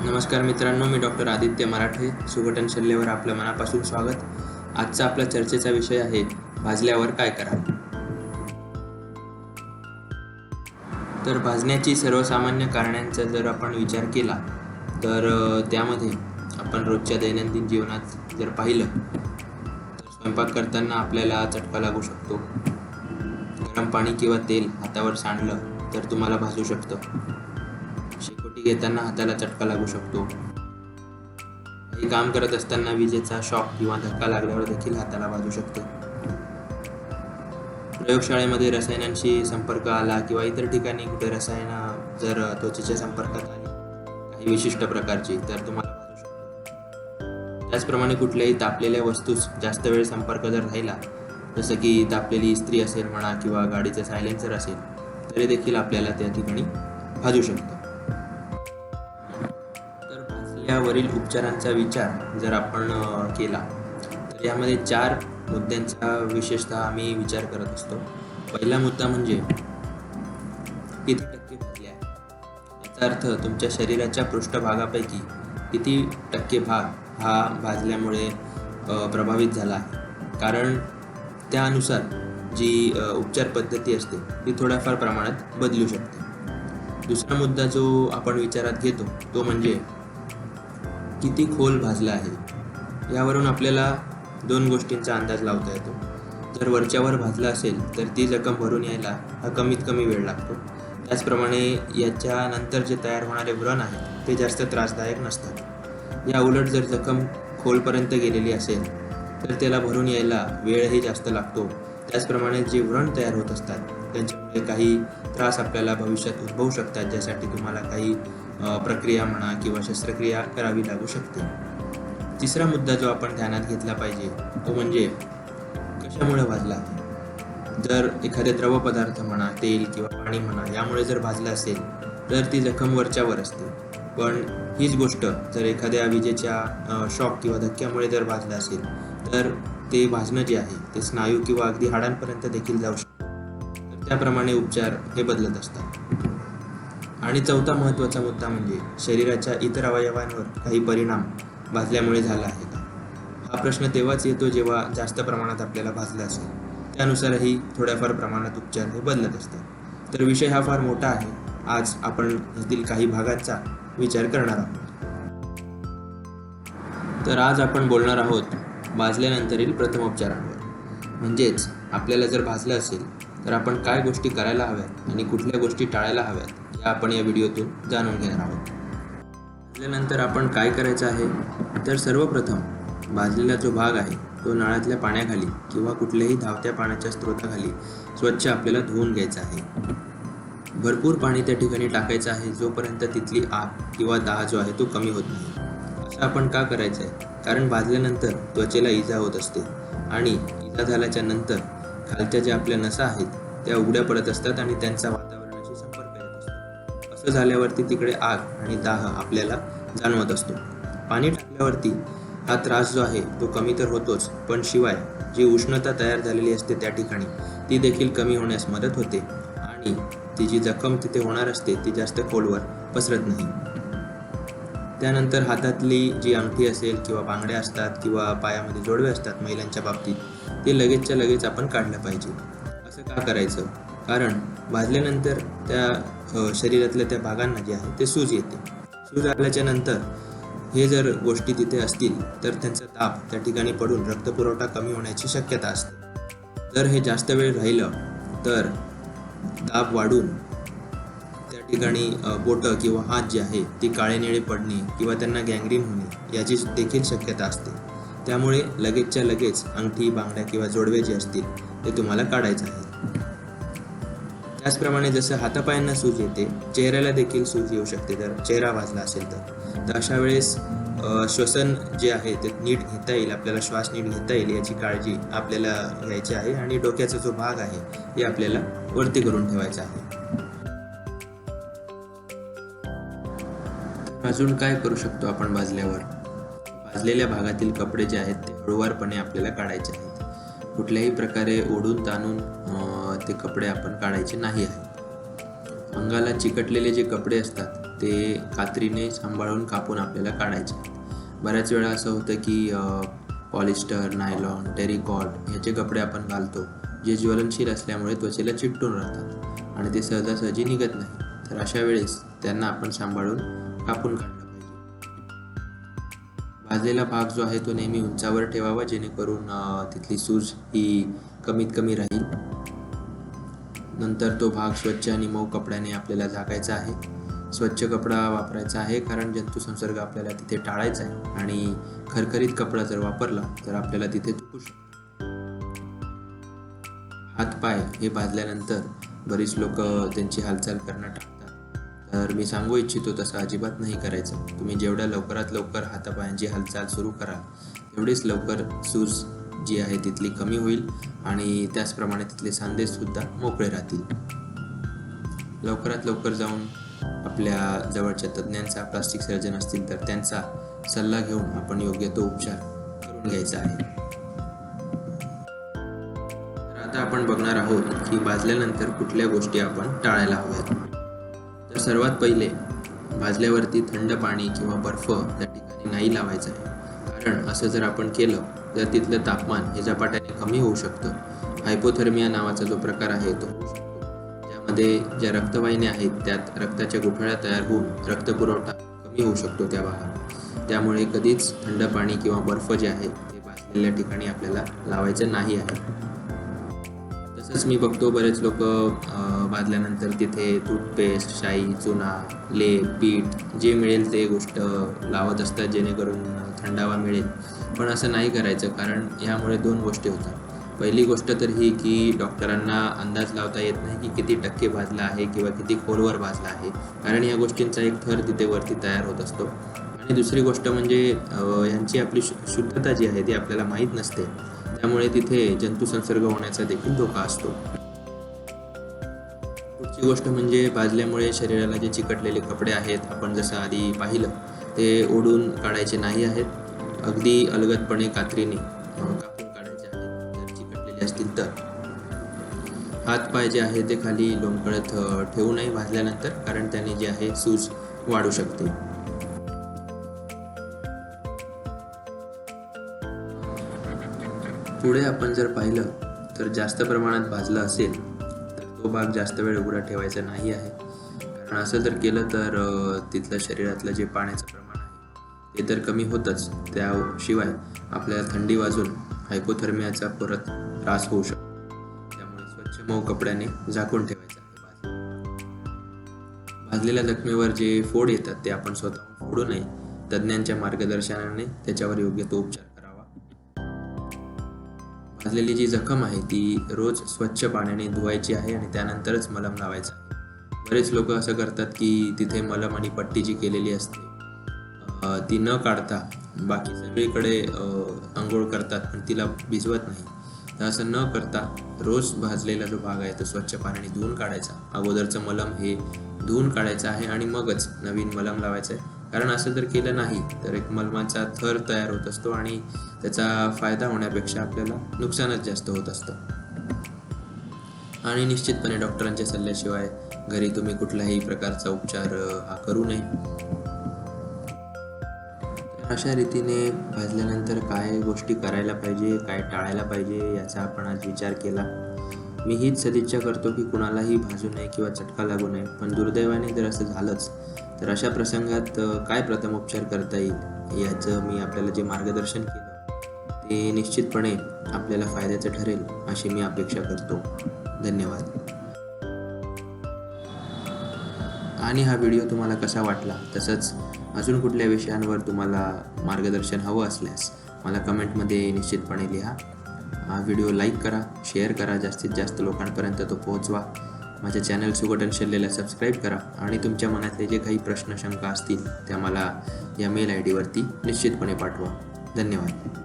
नमस्कार मित्रांनो मी डॉक्टर आदित्य मराठे. सुगटन शल्यवर आपलं मनापासून स्वागत. आजचा आपला चर्चेचा विषय आहे भाजल्यावर काय करावे तर भाजण्याची सर्वसामान्य कारणांचा जर आपण विचार केला तर त्यामध्ये आपण रोजच्या दैनंदिन जीवनात जर पाहिलं तर स्वयंपाक करताना आपल्याला चटका लागू शकतो. गरम पाणी किंवा तेल हातावर सांडलं तर तुम्हाला भाजू शकतं. शेकोटी घेताना हाताला चटका लागू शकतो. काही काम करत असताना विजेचा शॉक किंवा धक्का लागल्यावर देखील हाताला भाजू शकतो. प्रयोगशाळेमध्ये रसायनांशी संपर्क आला किंवा इतर ठिकाणी कुठे रसायनं जर त्वचेच्या संपर्कात आली काही विशिष्ट प्रकारची तर तुम्हाला भाजू शकतो. त्याचप्रमाणे कुठल्याही तापलेल्या वस्तूस जास्त वेळ संपर्क जर राहिला जसं की तापलेली इस्त्री असेल म्हणा किंवा गाडीचं सायलेन्सर असेल तरी देखील आपल्याला त्या ठिकाणी भाजू शकतं. यावरील उपचारांचा विचार जर आपण केला तर यामध्ये चार मुद्द्यांचा विशेषतः आम्ही विचार करत असतो. पहिला मुद्दा म्हणजे किती टक्के भाजले आहे? याचा अर्थ तुमच्या शरीराच्या पृष्ठभागापैकी किती टक्के भाग हा भाजल्यामुळे प्रभावित झाला आहे? कारण त्यानुसार जी उपचार पद्धती असते ती थोड्याफार प्रमाणात बदलू शकते. दुसरा मुद्दा जो आपण विचारात घेतो तो म्हणजे किती खोल भाजला आहे यावरून आपल्याला दोन गोष्टींचा अंदाज लावता येतो. जर वरच्यावर भाजला असेल तर ती जखम भरून यायला हा कमीत कमी वेळ लागतो. त्याचप्रमाणे याच्यानंतर जे तयार होणारे व्रण आहेत ते जास्त त्रासदायक नसतात. या उलट जर जखम खोलपर्यंत गेलेली असेल तर त्याला भरून यायला वेळही जास्त लागतो. त्याचप्रमाणे जे व्रण तयार होत असतात त्यांच्यामुळे काही त्रास आपल्याला भविष्यात उद्भवू शकतात ज्यासाठी तुम्हाला काही प्रक्रिया म्हणा किंवा शस्त्रक्रिया करावी लागू शकते. तिसरा मुद्दा जो आपण ध्यानात घेतला पाहिजे तो म्हणजे कशामुळे भाजला? आहे जर एखादे द्रव पदार्थ म्हणा तेल किंवा पाणी म्हणा यामुळे जर भाजलं असेल तर ती जखम वरच्यावर असते. पण हीच गोष्ट जर एखाद्या विजेच्या शॉक किंवा धक्क्यामुळे जर भाजलं असेल तर ते भाजणं जे आहे ते स्नायू किंवा अगदी हाडांपर्यंत देखील जाऊ शकतं. तर त्याप्रमाणे उपचार हे बदलत असतात. आणि चौथा महत्त्वाचा मुद्दा म्हणजे शरीराच्या इतर अवयवांवर काही परिणाम भाजल्यामुळे झाला आहे का? हा प्रश्न तेव्हाच येतो जेव्हा जास्त प्रमाणात आपल्याला भाजलं असेल. त्यानुसारही थोड्याफार प्रमाणात उपचार हे बदलत असतात. तर विषय हा फार मोठा आहे. आज आपण यातील काही भागांचा विचार करणार आहोत. तर आज आपण बोलणार आहोत भाजल्यानंतरील प्रथमोपचारांवर म्हणजेच आपल्याला जर भाजलं असेल तर आपण काय गोष्टी करायला हव्यात आणि कुठल्या गोष्टी टाळायला हव्यात? या आपण या व्हिडिओतून जाणून घेणार आहोत. भाजल्यानंतर आपण काय करायचं आहे? तर सर्वप्रथम भाजलेला जो भाग आहे तो नळातल्या पाण्याखाली किंवा कुठल्याही धावत्या पाण्याच्या स्रोताखाली स्वच्छ आपल्याला धुवून घ्यायचा आहे. भरपूर पाणी त्या ठिकाणी टाकायचं आहे जोपर्यंत तिथली आग किंवा दाह जो आहे तो कमी होत नाही. असं आपण का करायचं आहे? कारण भाजल्यानंतर त्वचेला इजा होत असते आणि इजा झाल्याच्यानंतर खालच्या ज्या आपल्या नसा आहेत त्या उघड्या पडत असतात आणि त्यांचा झाल्यावरती तिकडे आग आणि दाह आपल्याला जाणवत असतो. पाणी टाकल्यावरती हा त्रास जो आहे तो कमी तर होतोच पण शिवाय जी उष्णता तयार झालेली असते त्या ठिकाणी ती देखील कमी होण्यास मदत होते आणि ती जी जखम तिथे होणार असते ती जास्त खोलवर पसरत नाही. त्यानंतर हातातली जी अंगठी असेल किंवा बांगड्या असतात किंवा पायामध्ये जोडवे असतात महिलांच्या बाबतीत ते लगेचच्या लगेच आपण काढलं पाहिजे. असं का करायचं? कारण भाजल्यानंतर त्या शरीरातल्या त्या भागांना जे आहे ते सूज येते. सूज आल्याच्यानंतर हे जर गोष्टी तिथे असतील तर त्यांचा ताप त्या ठिकाणी पडून रक्तपुरवठा कमी होण्याची शक्यता असते. जर हे जास्त वेळ राहिलं तर दाब वाढून त्या ठिकाणी बोटं किंवा हात जे आहे ती काळे निळे पडणे किंवा त्यांना गँग्रीन होणे याची देखील शक्यता असते. त्यामुळे लगेचच्या लगेच अंगठी बांगड्या किंवा जोडवे जे असतील ते तुम्हाला काढायचं आहे. त्याचप्रमाणे जसं हातापायांना सूज येते चेहऱ्याला देखील सूज येऊ शकते. जर चेहरा भाजला असेल तर. तर अशा वेळेस श्वसन जे आहे ते नीट घेता येईल आपल्याला श्वास नीट घेता येईल याची काळजी आपल्याला घ्यायची आहे आणि डोक्याचा जो भाग आहे ते आपल्याला वरती करून ठेवायचा आहे. अजून काय करू शकतो आपण भाजल्यावर? भाजलेल्या भागातील कपडे जे आहेत ते हळूवारपणे आपल्याला काढायचे आहेत. कुठल्याही प्रकारे ओढून ताणून ते कपडे आपण काढायचे नाही आहेत. अंगाला चिकटलेले जे कपडे असतात ते कात्रीने सांभाळून कापून आपल्याला काढायचे बऱ्याच वेळा असं होतं की पॉलिस्टर नायलॉन टेरिकॉट ह्याचे कपडे आपण घालतो जे ज्वलनशील असल्यामुळे त्वचेला चिकटून राहतात आणि ते सहजासहजी निघत नाही. तर अशा वेळेस त्यांना आपण सांभाळून कापून काढलं पाहिजे. भाजलेला भाग जो आहे तो नेहमी उंचावर ठेवावा जेणेकरून तिथली सूज ही कमीत कमी राहील. नंतर तो भाग स्वच्छ आणि मऊ कपड्याने आपल्याला झाकायचा आहे. स्वच्छ कपडा वापरायचा आहे कारण जंतू संसर्ग आपल्याला तिथे टाळायचा आहे आणि खरखरीत कपडा जर वापरला तर आपल्याला तिथे चुकू शकतो. हातपाय हे भाजल्यानंतर बरीच लोक त्यांची हालचाल करणं टाळतात तर मी सांगू इच्छितो तसं अजिबात नाही करायचं. तुम्ही जेवढ्या लवकरात लवकर हातापायांची हालचाल सुरू कराल तेवढेच लवकर सूज जी आहे तिथली कमी होईल आणि त्याचप्रमाणे तिथले सांधे सुद्धा मोकळे राहतील. लवकरात लवकर जाऊन आपल्या जवळच्या तज्ज्ञांचा प्लास्टिक सर्जन असतील तर त्यांचा सल्ला घेऊन आपण योग्य तो उपचार करून घ्यायचा आहे. तर आता आपण बघणार आहोत की भाजल्यानंतर कुठल्या गोष्टी आपण टाळायला हव्यात. तर सर्वात पहिले भाजल्यावरती थंड पाणी किंवा बर्फ त्या ठिकाणी नाही लावायचं आहे. कारण असं जर आपण केलं तर तिथलं तापमान हे झपाट्याने कमी होऊ शकतं. हायपोथर्मिया नावाचा जो प्रकार आहे तो होऊ शकतो. ज्यामध्ये ज्या रक्तवाहिन्या आहेत त्यात रक्ताच्या गुठळ्या तयार होऊन रक्तपुरवठा कमी होऊ शकतो त्या भागात. त्यामुळे कधीच थंड पाणी किंवा बर्फ जे आहे ते भाजलेल्या ठिकाणी आपल्याला लावायचं नाही आहे. तसंच मी बघतो बरेच लोक भाजल्यानंतर तिथे टूथपेस्ट शाई चुना लेप पीठ जे मिळेल ते गोष्ट लावत असतात जेणेकरून थंडावा मिळेल. पण असं नाही करायचं कारण ह्यामुळे दोन गोष्टी होतात. पहिली गोष्ट तर ही की डॉक्टरांना अंदाज लावता येत नाही की किती टक्के भाजला आहे किंवा किती खोलवर भाजला आहे कारण या गोष्टींचा एक थर तिथे वरती तयार होत असतो. आणि दुसरी गोष्ट म्हणजे यांची ह्यांची आपली शुद्धता जी आहे ती आपल्याला माहीत नसते. त्यामुळे तिथे जंतू संसर्ग होण्याचा देखील धोका असतो. पुढची गोष्ट म्हणजे भाजल्यामुळे शरीराला जे चिकटलेले कपडे आहेत आपण जसं आधी पाहिलं ते ओढून काढायचे नाही आहेत. अगदी अलगदपणे कात्रीने कापून काढायचे आहेत जर चिकटलेले असतील तर. हात पाय जे आहे ते खाली लोंबकळत ठेवू नये भाजल्यानंतर कारण त्याने जे आहे सूज वाढू शकते. पुढे आपण जर पाहिलं तर जास्त प्रमाणात भाजलं असेल तर तो भाग जास्त वेळ उघडा ठेवायचा नाही आहे. कारण असं जर केलं तर तिथलं शरीरातलं जे पाण्याचं प्रमाण हे ते तर कमी होतच. त्याशिवाय आपल्याला थंडी वाजून हायपोथर्मियाचा परत त्रास होऊ शकतो. त्यामुळे स्वच्छ मऊ कपड्याने झाकून ठेवायचा भाजलेल्या जखमेवर जे फोड येतात ते आपण स्वतः फोडू नये. तज्ज्ञांच्या मार्गदर्शनाने त्याच्यावर योग्य तो उपचार करावा. भाजलेली जी जखम आहे ती रोज स्वच्छ पाण्याने धुवायची आहे आणि त्यानंतरच मलम लावायचा आहे. बरेच लोक असं करतात की तिथे मलम आणि पट्टी जी केलेली असते ती न काढता बाकी सगळीकडे आंघोळ करतात पण तिला भिजवत नाही. तर असं न करता रोज भाजलेला जो भाग आहे तो स्वच्छ पाण्याने धुवून काढायचा. अगोदरचं मलम हे धुवून काढायचं आहे आणि मगच नवीन मलम लावायचं आहे. कारण असं जर केलं नाही तर एक मलमाचा थर तयार होत असतो आणि त्याचा फायदा होण्यापेक्षा आपल्याला नुकसानच जास्त होत असतं. आणि निश्चितपणे डॉक्टरांच्या सल्ल्याशिवाय घरी तुम्ही कुठल्याही प्रकारचा उपचार हा करू नये. अशा रीतीने भाजल्यानंतर काय गोष्टी करायला पाहिजे काय टाळायला पाहिजे याचा आपण आज विचार केला. मी हीच सदिच्छा करतो की कुणालाही भाजू नये किंवा चटका लागू नये पण दुर्दैवाने जर असं झालंच तर अशा प्रसंगात काय प्रथमोपचार करता येईल याचं मी आपल्याला जे मार्गदर्शन केलं ते निश्चितपणे आपल्याला फायद्याचं ठरेल अशी मी अपेक्षा करतो. धन्यवाद. आणि हा व्हिडिओ तुम्हाला कसा वाटला तसंच अजून कुठल्या विषयांवर तुम्हाला मार्गदर्शन हवं असल्यास मला कमेंटमध्ये निश्चितपणे लिहा. हा व्हिडिओ लाईक करा शेअर करा जास्तीत जास्त लोकांपर्यंत तो पोहोचवा. माझ्या चॅनल सुगटन शल्लेला सबस्क्राईब करा आणि तुमच्या मनातले जे काही प्रश्न शंका असतील त्या मला या मेल आय डीवरती निश्चितपणे पाठवा. धन्यवाद.